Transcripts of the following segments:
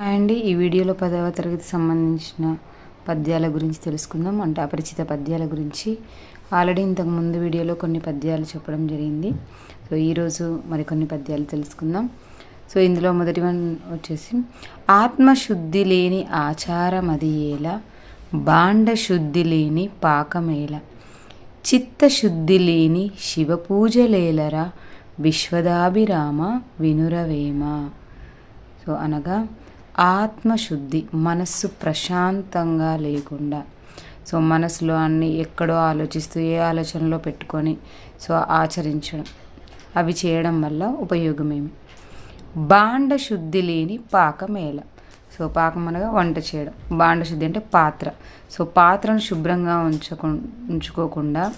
అండి. ఈ వీడియోలో పదవ తరగతి సంబంధించిన పద్యాల గురించి తెలుసుకుందాం. అంటే అపరిచిత పద్యాల గురించి. ఆల్రెడీ ఇంతకు ముందు వీడియోలో కొన్ని పద్యాలు చెప్పడం జరిగింది. సో ఈరోజు మరికొన్ని పద్యాలు తెలుసుకుందాం. సో ఇందులో మొదటి వన్ వచ్చేసి ఆత్మశుద్ధి లేని ఆచారం అది ఏలా? బాండ శుద్ధి లేని పాకమేళ చిత్తశుద్ధి లేని శివపూజలేలరా విశ్వదాభిరామ వినురవేమ? సో అనగా ఆత్మశుద్ధి మనస్సు ప్రశాంతంగా లేకుండా. సో మనసులో అన్ని ఎక్కడో ఆలోచిస్తూ ఏ ఆలోచనలో పెట్టుకొని సో ఆచరించడం. అవి చేయడం వల్ల ఉపయోగమేమి? బాండ శుద్ధి లేని పాకమేళ. సో పాకం అనగా వంట చేయడం. బాండ శుద్ధి అంటే పాత్ర. సో పాత్రను శుభ్రంగా ఉంచకు ఉంచుకోకుండా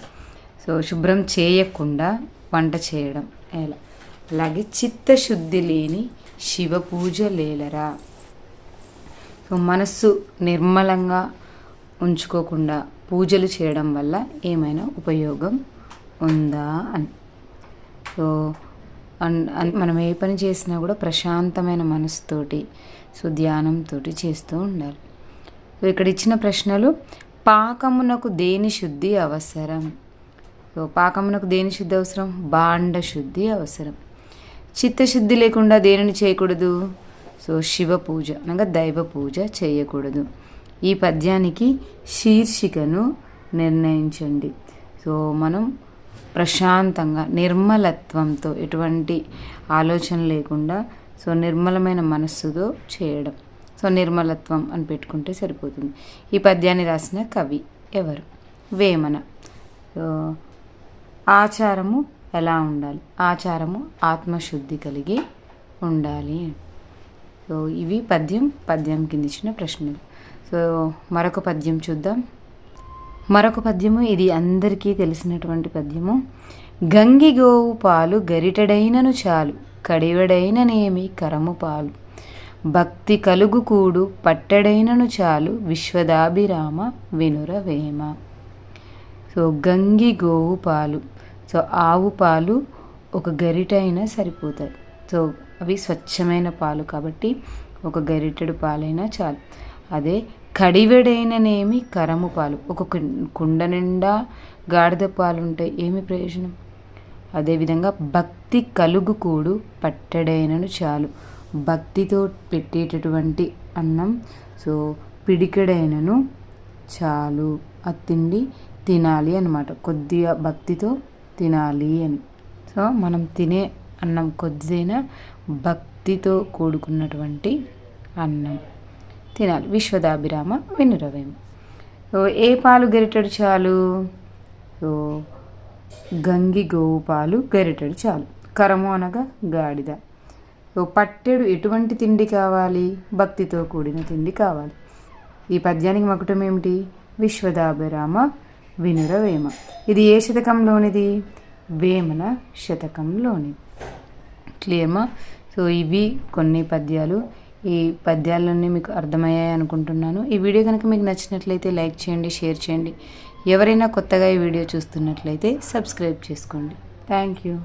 సో శుభ్రం చేయకుండా వంట చేయడం ఎలా? అలాగే చిత్తశుద్ధి లేని శివ పూజ లేలరా? మనస్సు నిర్మలంగా ఉంచుకోకుండా పూజలు చేయడం వల్ల ఏమైనా ఉపయోగం ఉందా అని. సో మనం ఏ పని చేసినా కూడా ప్రశాంతమైన మనసుతోటి సో ధ్యానంతో చేస్తూ ఉండాలి. సో ఇక్కడ ఇచ్చిన ప్రశ్నలు పాకమునకు దేని శుద్ధి అవసరం? సో పాకమునకు దేని శుద్ధి అవసరం? బాండ శుద్ధి అవసరం. చిత్తశుద్ధి లేకుండా దేనిని చేయకూడదు? సో శివ పూజ అనగా దైవ పూజ చేయకూడదు. ఈ పద్యానికి శీర్షికను నిర్ణయించండి. సో మనం ప్రశాంతంగా నిర్మలత్వంతో ఎటువంటి ఆలోచన లేకుండా సో నిర్మలమైన మనస్సుతో చేయడం. సో నిర్మలత్వం అని పెట్టుకుంటే సరిపోతుంది. ఈ పద్యాన్ని రాసిన కవి ఎవరు? వేమన. సో ఆచారము ఎలా ఉండాలి? ఆచారము ఆత్మశుద్ధి కలిగి ఉండాలి. సో ఇవి పద్యం పద్యం కింద ఇచ్చిన ప్రశ్నలు. సో మరొక పద్యం చూద్దాం. మరొక పద్యము ఇది అందరికీ తెలిసినటువంటి పద్యము. గంగి గోవు పాలు గరిటడైనను చాలు కడివడైననేమి కరము పాలు. భక్తి కలుగు కూడు పట్టడైనను చాలు విశ్వదాభిరామ వినురవేమ సో గంగి గోవు పాలు సో ఆవు పాలు ఒక గరిటైనా సరిపోతుంది సో అవి స్వచ్ఛమైన పాలు కాబట్టి ఒక గరిటెడు పాలైనా చాలు. అదే కడివెడైననేమి కరము పాలు. ఒక కుండ నిండా గాడిద పాలు ఉంటాయి ఏమి ప్రయోజనం? అదేవిధంగా భక్తి కలుగు కూడు పట్టడైనను చాలు. భక్తితో పెట్టేటటువంటి అన్నం సో పిడికెడైనను చాలు. ఆ తిండి తినాలి అనమాట కొద్దిగా భక్తితో తినాలి అని. సో మనం తినే అన్నం కొద్దిదైనా భక్తితో కూడుకున్నటువంటి అన్నం. తినాలి. విశ్వదాభిరామ వినురవేమ ఏ పాలు గరిటెడు చాలు? గంగి గోవు పాలు గరిటెడు చాలు. కరము అనగా గాడిద. పట్టెడు ఎటువంటి తిండి కావాలి? భక్తితో కూడిన తిండి కావాలి. ఈ పద్యానికి మకుటం ఏమిటి? విశ్వదాభిరామ వినురవేమ. ఇది ఏ శతకంలోనిది? వేమన శతకంలోనిది. క్లియర్మా సో ఇవి కొన్ని పద్యాలు. ఈ పద్యాలన్నీ మీకు అర్థమయ్యాయి అనుకుంటున్నాను. ఈ వీడియో కనుక మీకు నచ్చినట్లయితే లైక్ చేయండి షేర్ చేయండి. ఎవరైనా కొత్తగా ఈ వీడియో చూస్తున్నట్లయితే సబ్స్క్రైబ్ చేసుకోండి. Thank you.